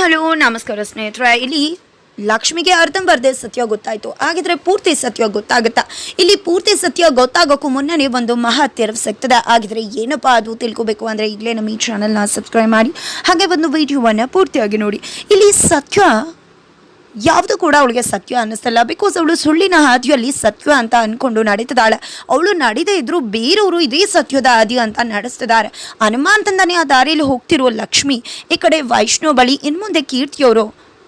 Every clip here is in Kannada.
ಹಲೋ, ನಮಸ್ಕಾರ ಸ್ನೇಹಿತರೆ. ಇಲ್ಲಿ ಲಕ್ಷ್ಮಿಗೆ ಅರ್ಧಂಬರ್ಧೆ ಸತ್ಯ ಗೊತ್ತಾಯ್ತು. ಹಾಗಿದ್ರೆ ಪೂರ್ತಿ ಸತ್ಯ ಗೊತ್ತಾಗುತ್ತಾ? ಇಲ್ಲಿ ಪೂರ್ತಿ ಸತ್ಯ ಗೊತ್ತಾಗೋಕ್ಕೂ ಮುನ್ನನೇ ಒಂದು ಮಹಾ ತೆರವು ಸಿಗ್ತದೆ ಆಗಿದ್ರೆ ಏನಪ್ಪ ಅದು ತಿಳ್ಕೊಬೇಕು ಅಂದರೆ ಈಗಲೇ ನಮ್ಮ ಈ ಚಾನಲ್ನ ಸಬ್ಸ್ಕ್ರೈಬ್ ಮಾಡಿ. ಹಾಗೆ ಒಂದು ವಿಡಿಯೋವನ್ನು ಪೂರ್ತಿಯಾಗಿ ನೋಡಿ. ಇಲ್ಲಿ ಸತ್ಯ ಯಾವುದು ಕೂಡ ಅವಳಿಗೆ ಸತ್ಯ ಅನ್ನಿಸ್ತಲ್ಲ. ಬಿಕಾಸ್ ಅವಳು ಸುಳ್ಳಿನ ಹಾದಿಯಲ್ಲಿ ಸತ್ಯ ಅಂತ ಅಂದ್ಕೊಂಡು ನಡೀತಿದ್ದಾಳೆ. ಅವಳು ನಡೀದೇ ಇದ್ರು ಬೇರೆಯವರು ಇದೇ ಸತ್ಯದ ಹಾದಿ ಅಂತ ನಡೆಸ್ತಿದ್ದಾರೆ. ಹನುಮಾಂತಂದಾನೆ ಆ ದಾರಿಯಲ್ಲಿ ಹೋಗ್ತಿರೋ ಲಕ್ಷ್ಮಿ, ಈ ಕಡೆ ವೈಷ್ಣೋ ಬಳಿ ಇನ್ಮುಂದೆ ಕೀರ್ತಿಯವರು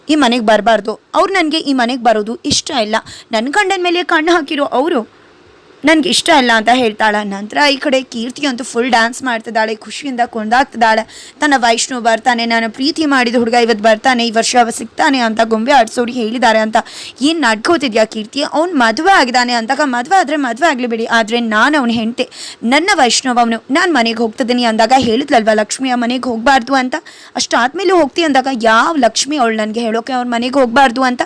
ಈ ಮನೆಗೆ ಬರಬಾರ್ದು. ಅವ್ರು ನನಗೆ ಈ ಮನೆಗೆ ಬರೋದು ಇಷ್ಟ ಇಲ್ಲ. ನನ್ನ ಗಂಡನ ಮೇಲೆ ಕಣ್ಣು ಹಾಕಿರೋ ಅವರು ನನಗೆ ಇಷ್ಟ ಇಲ್ಲ ಅಂತ ಹೇಳ್ತಾಳೆ. ನಂತರ ಈ ಕಡೆ ಕೀರ್ತಿ ಅಂತೂ ಫುಲ್ ಡ್ಯಾನ್ಸ್ ಮಾಡ್ತಿದ್ದಾಳೆ, ಖುಷಿಯಿಂದ ಕೊಂಡಾಗ್ತಿದ್ದಾಳೆ ತನ್ನ ವೈಷ್ಣವ್ ಬರ್ತಾನೆ, ನಾನು ಪ್ರೀತಿ ಮಾಡಿದ ಹುಡುಗ ಇವತ್ತು ಬರ್ತಾನೆ, ಈ ವರ್ಷ ಸಿಗ್ತಾನೆ ಅಂತ ಗೊಂಬೆ ಆಡ್ಸೋಡಿ ಹೇಳಿದ್ದಾರೆ ಅಂತ. ಏನು ನಡ್ಕೋತಿದ್ಯಾ ಕೀರ್ತಿ? ಅವ್ನು ಮದುವೆ ಆಗಿದ್ದಾನೆ ಅಂದಾಗ ಮದುವೆ ಆದರೆ ಮದುವೆ ಆಗಲಿ ಬಿಡಿ. ಆದರೆ ನಾನು ಅವನು ಹೆಂಡತಿ. ನನ್ನ ವೈಷ್ಣವ ಅವನು. ನಾನು ಮನೆಗೆ ಹೋಗ್ತಿದ್ದೀನಿ ಅಂದಾಗ ಹೇಳಿದ್ಲಲ್ವ ಲಕ್ಷ್ಮಿಯ ಮನೆಗೆ ಹೋಗಬಾರ್ದು ಅಂತ? ಅಷ್ಟು ಆದಮೇಲೆ ಹೋಗ್ತಿ ಅಂದಾಗ ಯಾವ ಲಕ್ಷ್ಮಿ ಅವಳು ನನಗೆ ಹೇಳೋಕೆ ಅವ್ರ ಮನೆಗೆ ಹೋಗಬಾರ್ದು ಅಂತ?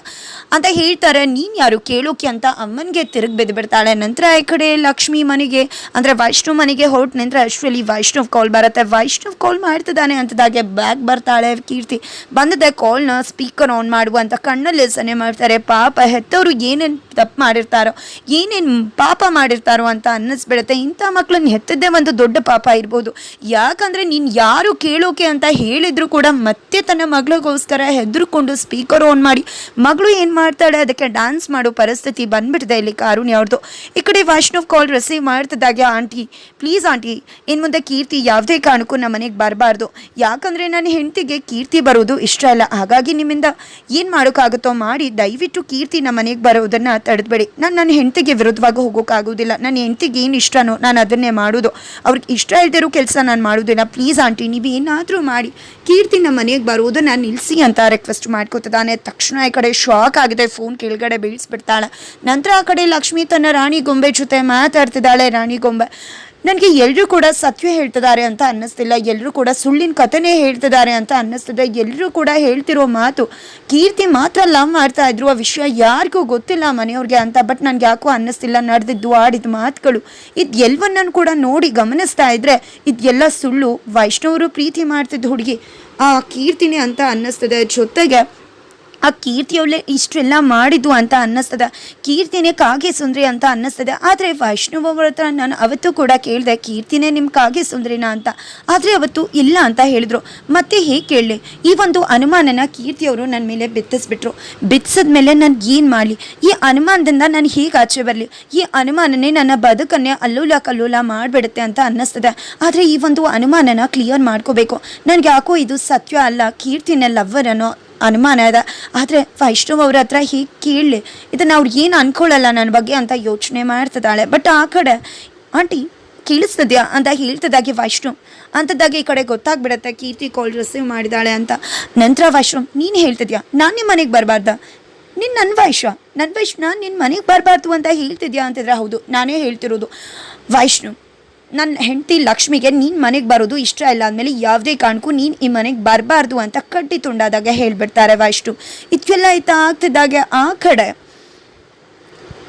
ಅಂತ ಹೇಳ್ತಾರೆ. ನೀನು ಯಾರು ಕೇಳೋಕೆ ಅಂತ ಅಮ್ಮನಿಗೆ ತಿರುಗಿ ಬಿದ್ದು ಬಿಡ್ತಾಳೆ ನಂತರ ಕಡೆ ಲಕ್ಷ್ಮಿ ಮನೆಗೆ, ಅಂದರೆ ವೈಷ್ಣವ್ ಮನೆಗೆ ಹೊರಟು ನಿಂತರೆ ಅಷ್ಟರಲ್ಲಿ ವೈಷ್ಣವ್ ಕಾಲ್ ಬರುತ್ತೆ. ವೈಷ್ಣವ್ ಕಾಲ್ ಮಾಡ್ತಿದ್ದಾನೆ ಅಂತದಾಗೆ ಬ್ಯಾಗ್ ಬರ್ತಾಳೆ ಕೀರ್ತಿ. ಬಂದದ್ದೆ ಕಾಲ್ನ ಸ್ಪೀಕರ್ ಆನ್ ಮಾಡುವ ಅಂತ ಕಣ್ಣಲ್ಲಿ ಸನೆ ಮಾಡ್ತಾರೆ. ಪಾಪ ಹೆತ್ತವರು ಏನೇನು ತಪ್ಪು ಮಾಡಿರ್ತಾರೋ, ಏನೇನು ಪಾಪ ಮಾಡಿರ್ತಾರೋ ಅಂತ ಅನ್ನಿಸ್ಬಿಡುತ್ತೆ. ಇಂಥ ಮಕ್ಕಳನ್ನ ಹೆತ್ತದ್ದೇ ಒಂದು ದೊಡ್ಡ ಪಾಪ ಇರ್ಬೋದು. ಯಾಕಂದರೆ ನೀನು ಯಾರು ಕೇಳೋಕೆ ಅಂತ ಹೇಳಿದ್ರು ಕೂಡ ಮತ್ತೆ ತನ್ನ ಮಗಳಿಗೋಸ್ಕರ ಹೆದರ್ಕೊಂಡು ಸ್ಪೀಕರ್ ಆನ್ ಮಾಡಿ, ಮಗಳು ಏನು ಮಾಡ್ತಾಳೆ, ಅದಕ್ಕೆ ಡ್ಯಾನ್ಸ್ ಮಾಡೋ ಪರಿಸ್ಥಿತಿ ಬಂದ್ಬಿಟ್ಟಿದೆ ಇಲ್ಲಿ ಕಾರುಣ್ಯ ಅವ್ರದ್ದು ಈ ಕಡೆ ವೈಷ್ಣವ್ ಕಾಲ್ ರಿಸೀವ್ ಮಾಡ್ತಿದ್ದಾಗೆ ಆಂಟಿ. ಪ್ಲೀಸ್ ಆಂಟಿ ಇನ್ನು ಮುಂದೆ ಕೀರ್ತಿ ಯಾವುದೇ ಕಾರಣಕ್ಕೂ ನಮ್ಮ ಮನೆಗೆ ಬರಬಾರ್ದು. ಯಾಕಂದರೆ ನನ್ನ ಹೆಂಡತಿಗೆ ಕೀರ್ತಿ ಬರೋದು ಇಷ್ಟ ಇಲ್ಲ. ಹಾಗಾಗಿ ನಿಮ್ಮಿಂದ ಏನು ಮಾಡೋಕ್ಕಾಗುತ್ತೋ ಮಾಡಿ, ದಯವಿಟ್ಟು ಕೀರ್ತಿ ನಮ್ಮ ಮನೆಗೆ ಬರೋದನ್ನು ತಡೆದ್ಬೇಡಿ ನಾನು ನನ್ನ ಹೆಂಡತಿಗೆ ವಿರುದ್ಧವಾಗಿ ಹೋಗೋಕ್ಕಾಗೋದಿಲ್ಲ ನನ್ನ ಹೆಂಡತಿಗೆ ಏನು ಇಷ್ಟನೋ ನಾನು ಅದನ್ನೇ ಮಾಡೋದು. ಅವ್ರಿಗೆ ಇಷ್ಟ ಇಲ್ದಿರೋ ಕೆಲಸ ನಾನು ಮಾಡೋದಿಲ್ಲ. ಪ್ಲೀಸ್ ಆಂಟಿ ನೀವು ಏನಾದರೂ ಮಾಡಿ. ಕೀರ್ತಿ ನಮ್ಮ ಮನೆಗೆ ಬರೋದನ್ನ ನಿಲ್ಲಿಸಿ ಅಂತ ರಿಕ್ವೆಸ್ಟ್ ಮಾಡ್ಕೋತಿದ್ದಾನೆ ತಕ್ಷಣ ಈ ಕಡೆ ಶಾಕ್ ಆಗಿದೆ. ಫೋನ್ ಕೆಳಗಡೆ ಬೀಳಿಸ್ಬಿಡ್ತಾಳೆ. ನಂತರ ಆ ಕಡೆ ಲಕ್ಷ್ಮಿ ತನ್ನ ರಾಣಿ ಗೊಂಬೆ ಜೊತೆ ಮಾತಾಡ್ತಿದ್ದಾಳೆ ರಾಣಿ ಗೊಂಬೆ. ನನಗೆ ಎಲ್ಲರೂ ಕೂಡ ಸತ್ಯ ಹೇಳ್ತಿದ್ದಾರೆ ಅಂತ ಅನ್ನಿಸ್ತಿಲ್ಲ ಎಲ್ಲರೂ ಕೂಡ ಸುಳ್ಳಿನ ಕಥೆನೇ ಹೇಳ್ತಿದ್ದಾರೆ ಅಂತ ಅನ್ನಿಸ್ತಿದೆ ಎಲ್ಲರೂ ಕೂಡ ಹೇಳ್ತಿರೋ ಮಾತು, ಕೀರ್ತಿ ಮಾತ್ರ ಲವ್ ಮಾಡ್ತಾ ಇದ್ರು, ಆ ವಿಷಯ ಯಾರಿಗೂ ಗೊತ್ತಿಲ್ಲ ಮನೆಯವ್ರಿಗೆ ಅಂತ, ಬಟ್ ನನಗೆ ಯಾಕೋ ಅನ್ನಿಸ್ತಿಲ್ಲ, ನಡೆದಿದ್ದು, ಆಡಿದ ಮಾತುಗಳು, ಇದು ಎಲ್ಲವನ್ನೂ ಕೂಡ ನೋಡಿ ಗಮನಿಸ್ತಾ ಇದ್ರೆ ಇದೆಲ್ಲ ಸುಳ್ಳು, ವೈಷ್ಣವರು ಪ್ರೀತಿ ಮಾಡ್ತಿದ್ದ ಹುಡುಗಿ, ಆ ಕೀರ್ತಿನೇ ಅಂತ ಅನ್ನಿಸ್ತದೆ. ಜೊತೆಗೆ ಆ ಕೀರ್ತಿಯವಳೆ ಇಷ್ಟೆಲ್ಲ ಮಾಡಿದ್ದು ಅಂತ ಅನ್ನಿಸ್ತದೆ. ಕೀರ್ತಿನೇ ಕಾಗೆ ಸುಂದ್ರಿ ಅಂತ ಅನ್ನಿಸ್ತದೆ. ಆದರೆ ವೈಷ್ಣವ್ ಅವ್ರ ಹತ್ರ ನಾನು ಅವತ್ತು ಕೂಡ ಕೇಳಿದೆ, ಕೀರ್ತಿನೇ ನಿಮ್ಮ ಕಾಗೆ ಸುಂದ್ರಿನ ಅಂತ. ಆದರೆ ಅವತ್ತು ಇಲ್ಲ ಅಂತ ಹೇಳಿದ್ರು. ಮತ್ತೆ ಹೇಗೆ ಕೇಳಲಿ? ಈ ಒಂದು ಅನುಮಾನನ ಕೀರ್ತಿಯವರು ನನ್ನ ಮೇಲೆ ಬಿತ್ತಿಸ್ಬಿಟ್ರು. ಬಿತ್ತಿಸಿದ ಮೇಲೆ ನಾನು ಏನು ಮಾಡಲಿ? ಈ ಅನುಮಾನದಿಂದ ನಾನು ಹೇಗೆ ಆಚೆ ಬರಲಿ? ಈ ಅನುಮಾನನೇ ನನ್ನ ಬದುಕನ್ನೇ ಅಲ್ಲೂಲ ಕಲ್ಲೂಲ ಮಾಡಿಬಿಡುತ್ತೆ ಅಂತ ಅನ್ನಿಸ್ತದೆ. ಆದರೆ ಈ ಒಂದು ಅನುಮಾನನ ಕ್ಲಿಯರ್ ಮಾಡ್ಕೋಬೇಕು. ನನಗೆ ಯಾಕೋ ಇದು ಸತ್ಯ ಅಲ್ಲ. ಕೀರ್ತಿನ ಲವ್ವರ್ ಅನ್ನೋ ಅನುಮಾನ ಇದೆ ಆದರೆ ವೈಷ್ಣವ್ ಅವ್ರ ಹತ್ರ ಹೀಗೆ ಕೇಳಲಿ, ಇದನ್ನು ಅವ್ರು ಏನು ಅನ್ಕೊಳ್ಳಲ್ಲ ನನ್ನ ಬಗ್ಗೆ ಅಂತ ಯೋಚನೆ ಮಾಡ್ತಿದ್ದಾಳೆ. ಬಟ್ ಆ ಕಡೆ, ಆಂಟಿ, ಕೇಳಿಸ್ತದ್ಯಾ? ಅಂತ ಹೇಳ್ತಿದ್ದಾಗೆ ವೈಷ್ಣು ಅಂಥದ್ದಾಗೆ ಈ ಕಡೆ ಗೊತ್ತಾಗ್ಬಿಡತ್ತೆ, ಕೀರ್ತಿ ಕಾಲ್ ರಿಸೀವ್ ಮಾಡಿದಾಳೆ ಅಂತ. ನಂತರ ವೈಷ್ಣು ನೀನು ಹೇಳ್ತಿದ್ಯಾ? ನಾನು ನಿಮ್ಮ ಮನೆಗೆ ಬರಬಾರ್ದ. ನಿನ್ನ ನನ್ನ ವೈಶ್ವ. ನನ್ನ ವೈಷ್ಣ ನಾನು ನಿನ್ನ ಮನೆಗೆ ಬರಬಾರ್ದು ಅಂತ ಹೇಳ್ತಿದ್ಯಾ? ಅಂತಿದ್ರೆ, ಹೌದು, ನಾನೇ ಹೇಳ್ತಿರೋದು. ವೈಷ್ಣವ್ ನನ್ನ ಹೆಂಡತಿ ಲಕ್ಷ್ಮಿಗೆ ನೀನು ಮನೆಗೆ ಬರೋದು ಇಷ್ಟ ಇಲ್ಲ ಅಂದಮೇಲೆ ಯಾವುದೇ ಕಾರಣಕ್ಕೂ ನೀನು ಈ ಮನೆಗೆ ಬರಬಾರ್ದು ಅಂತ ಕಟ್ಟಿ ತುಂಡಾದಾಗ ಹೇಳಿಬಿಡ್ತಾರೆ ವಾಯಿಷ್ಟು ಇದಕ್ಕೆಲ್ಲ ಆಯ್ತಾ ಆಗ್ತಿದ್ದಾಗೆ ಆ ಕಡೆ.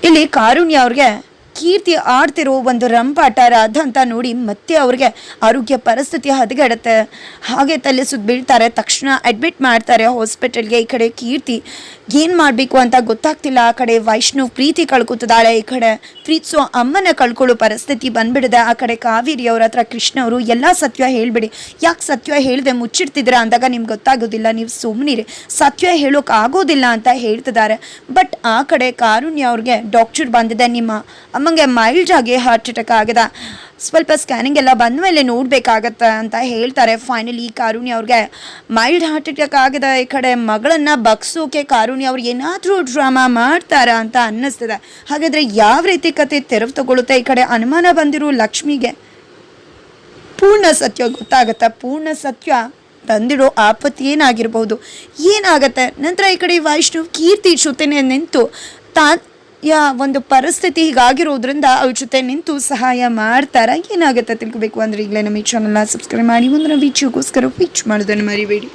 ಇಲ್ಲಿ ಕಾರುಣ್ಯ ಅವ್ರಿಗೆ ಕೀರ್ತಿ ಆಡ್ತಿರೋ ಒಂದು ರಂಪಾಟ ರಾಧ ಅಂತ ನೋಡಿ ಮತ್ತೆ ಅವ್ರಿಗೆ ಆರೋಗ್ಯ ಪರಿಸ್ಥಿತಿ ಹದಗೆಡುತ್ತೆ. ಹಾಗೆ ತಲೆ ಸುತ್ತ ಬೀಳ್ತಾರೆ ತಕ್ಷಣ ಅಡ್ಮಿಟ್ ಮಾಡ್ತಾರೆ ಹಾಸ್ಪಿಟಲ್ಗೆ ಈ ಕಡೆ ಕೀರ್ತಿ ಏನು ಮಾಡಬೇಕು ಅಂತ ಗೊತ್ತಾಗ್ತಿಲ್ಲ. ಆ ಕಡೆ ವೈಷ್ಣವ್ ಪ್ರೀತಿ ಕಳ್ಕೊತಿದ್ದಾಳೆ. ಈ ಕಡೆ ಪ್ರೀತಿಸೋ ಅಮ್ಮನ ಕಳ್ಕೊಳ್ಳೋ ಪರಿಸ್ಥಿತಿ ಬಂದ್ಬಿಡಿದೆ. ಆ ಕಡೆ ಕಾವೇರಿ ಅವ್ರ ಹತ್ರ ಕೃಷ್ಣ ಅವರು, ಎಲ್ಲ ಸತ್ಯ ಹೇಳಿಬಿಡಿ. ಯಾಕೆ ಸತ್ಯ ಹೇಳಿದೆ ಮುಚ್ಚಿಡ್ತಿದ್ರ ಅಂದಾಗ ನಿಮ್ಗೆ ಗೊತ್ತಾಗೋದಿಲ್ಲ. ನೀವು ಸುಮ್ಮನಿರಿ ಸತ್ಯ ಹೇಳೋಕೆ ಆಗೋದಿಲ್ಲ ಅಂತ ಹೇಳ್ತಿದ್ದಾರೆ. ಬಟ್ ಆ ಕಡೆ ಕಾರುಣ್ಯ ಅವ್ರಿಗೆ ಡಾಕ್ಟರ್ ಬಂದಿದೆ. ನಿಮ್ಮ ಅಮ್ಮಂಗೆ ಮೈಲ್ಡ್ ಆಗಿ ಹಾರ್ಟ್ ಅಟ್ಯಾಕ್ ಆಗಿದೆ. ಸ್ವಲ್ಪ ಸ್ಕ್ಯಾನಿಂಗ್ ಎಲ್ಲ ಬಂದ ಮೇಲೆ ನೋಡ್ಬೇಕಾಗತ್ತೆ ಅಂತ ಹೇಳ್ತಾರೆ. ಫೈನಲಿ ಕಾರುಣಿ ಅವ್ರಿಗೆ ಮೈಲ್ಡ್ ಹಾರ್ಟ್ ಅಟ್ಯಾಕ್ ಆಗಿದೆ. ಈ ಕಡೆ ಮಗಳನ್ನ ಬಗ್ಸೋಕೆ ಕಾರುಣಿ ಅವ್ರು ಏನಾದರೂ ಡ್ರಾಮಾ ಮಾಡ್ತಾರ ಅಂತ ಅನ್ನಿಸ್ತದೆ. ಹಾಗಾದ್ರೆ ಯಾವ ರೀತಿ ಕತೆ ತೆರವು ತಗೊಳ್ಳುತ್ತೆ ಈ ಕಡೆ ಅನುಮಾನ ಬಂದಿರೋ ಲಕ್ಷ್ಮಿಗೆ ಪೂರ್ಣ ಸತ್ಯ ಗೊತ್ತಾಗತ್ತೆ. ಪೂರ್ಣ ಸತ್ಯ ತಂದಿಡೋ ಆಪತ್ತು ಏನಾಗಿರ್ಬೋದು? ಏನಾಗತ್ತೆ? ನಂತರ ಈ ಕಡೆ ವೈಷ್ಣು ಕೀರ್ತಿ ಜೊತೆನೆ ನಿಂತು ತಾ ಯಾ, ಒಂದು ಪರಿಸ್ಥಿತಿ ಹೀಗಾಗಿರೋದ್ರಿಂದ ಅವ್ರ ಜೊತೆ ನಿಂತು ಸಹಾಯ ಮಾಡ್ತಾರ? ಏನಾಗುತ್ತೆ ತಿಳ್ಕೊಬೇಕು ಅಂದ್ರೆ ಈಗಲೇ ನಮ್ಮ ಈ ಚಾನಲ್ನ ಸಬ್ಸ್ಕ್ರೈಬ್ ಮಾಡಿ ಮುಂದಿನ ವೀಡಿಯೋಗೋಸ್ಕರ ವೀಚ್ ಮಾಡೋದನ್ನು ಮರಿಬೇಡಿ.